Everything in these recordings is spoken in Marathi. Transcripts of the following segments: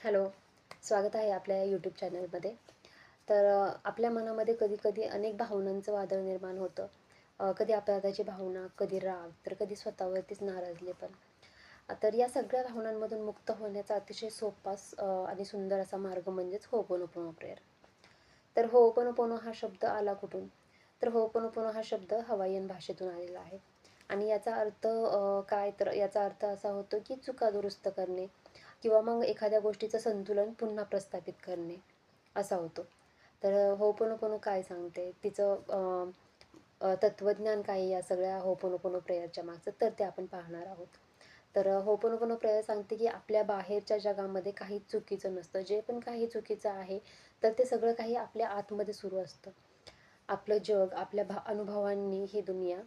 हॅलो स्वागत आहे आपल्या यूट्यूब चॅनलमध्ये तर आपल्या मनामध्ये कधी कधी अनेक भावनांचं वादळ निर्माण होतं. कधी अपराधाची भावना कधी राग तर कधी स्वतःवरतीच नाराजले पण. तर या सगळ्या भावनांमधून मुक्त होण्याचा अतिशय सोपा आणि सुंदर असा मार्ग म्हणजेच होपोनोपोनो प्रेयर तर होपोनोपोनो हा शब्द आला कुठून? तर होपोनोपोनो हा शब्द हवाईयन भाषेतून आलेला आहे. आणि याचा अर्थ काय तर याचा अर्थ असा होतो की चुका दुरुस्त करणे किंवा मग एखाद्या गोष्टीचं संतुलन पुन्हा प्रस्थापित करणे असा होतो. तर होपोनोपोनो काय सांगते? तिचं तत्त्वज्ञान तत्वज्ञान काय या सगळ्या होपोनोपोनो प्रेयरच्या मागचं? तर ते आपण पाहणार आहोत. तर होपोनोपोनो प्रेयर सांगते की आपल्या बाहेरच्या जगामध्ये काही चुकीचं नसतं. जे पण काही चुकीचं आहे तर ते सगळं काही आपल्या आतमध्ये सुरू असतं. आपलं जग आपल्या भा अनुभवांनी ही दुनिया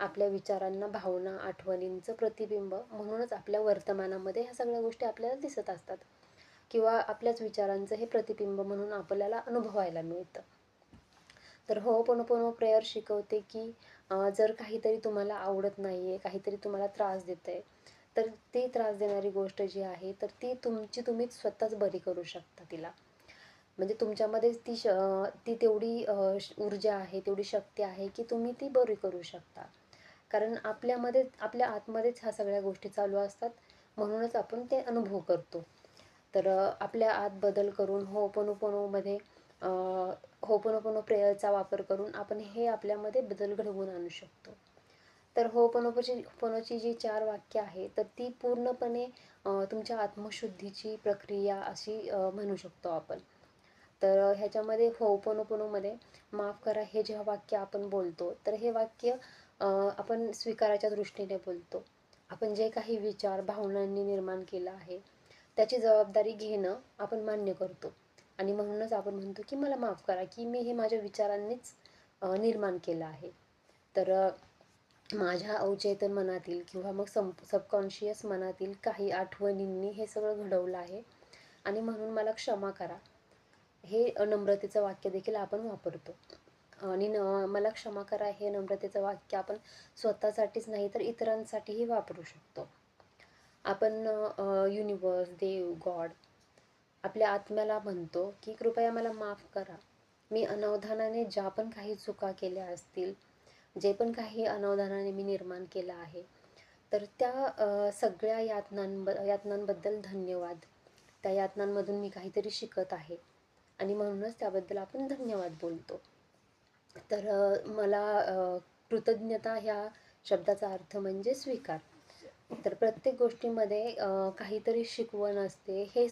आपल्या विचारांना भावना आठवणींचं प्रतिबिंब म्हणूनच आपल्या वर्तमानामध्ये ह्या सगळ्या गोष्टी आपल्याला दिसत असतात. किंवा आपल्याच विचारांचं हे प्रतिबिंब म्हणून आपल्याला अनुभवायला मिळतं. तर हो पण प्रेयर शिकवते की जर काहीतरी तुम्हाला आवडत नाही आहे काहीतरी तुम्हाला त्रास देत आहे तर ती त्रास देणारी गोष्ट जी आहे तर ती तुमची तुम्हीच स्वतःच बरी करू शकता तिला. म्हणजे तुमच्यामध्येच ती श ती तेवढी श- ऊर्जा आहे तेवढी शक्ती आहे की तुम्ही ती बरी करू शकता. कारण आपल्यामध्ये आपल्या आतमध्येच ह्या सगळ्या गोष्टी चालू असतात. म्हणूनच आपण ते अनुभव करतो. तर आपल्या आत बदल करून होपोनोपोनोमध्ये होपोनोपोनो प्रेयरचा वापर करून आपण हे आपल्यामध्ये बदल घडवून आणू शकतो. तर होपोनोपोची पोनोची जी चार वाक्य आहे तर ती पूर्णपणे तुमच्या आत्मशुद्धीची प्रक्रिया अशी म्हणू शकतो आपण. तर ह्याच्यामध्ये ह्याच्यामध्ये होपोनोपोनोमध्ये माफ करा हे जेव्हा वाक्य आपण बोलतो तर हे वाक्य आपण स्वीकाराच्या दृष्टीने बोलतो. आपण जे काही विचार भावनांनी निर्माण केला आहे त्याची जबाबदारी घेणं आपण मान्य करतो. आणि म्हणूनच आपण म्हणतो की मला माफ करा की मी हे माझ्या विचारांनीच निर्माण केलं आहे. तर माझ्या अवचेतन मनातील किंवा मग संप सबकॉन्शियस मनातील काही आठवणींनी हे सगळं घडवलं आहे. आणि म्हणून मला क्षमा करा. हे नम्रतेचं वाक्य देखील आपण वापरतो. आणि न मला क्षमा करा हे नम्रतेचं वाक्य आपण स्वतःसाठीच नाही तर इतरांसाठीही वापरू शकतो. आपण युनिवर्स देव गॉड आपल्या आत्म्याला म्हणतो की कृपया मला माफ करा. मी अनावधानाने ज्या पण काही चुका केल्या असतील जे पण काही अनावधानाने मी निर्माण केलं आहे तर त्या सगळ्या यातनांब यातनांबद्दल धन्यवाद. त्या यातनांमधून मी काहीतरी शिकत आहे. आणि म्हणूनच त्याबद्दल आपण धन्यवाद बोलतो. तर मला कृतज्ञता ह्या शब्दाचा अर्थ म्हणजे स्वीकार. तर प्रत्येक गोष्टीमध्ये काहीतरी शिकवण असते. हे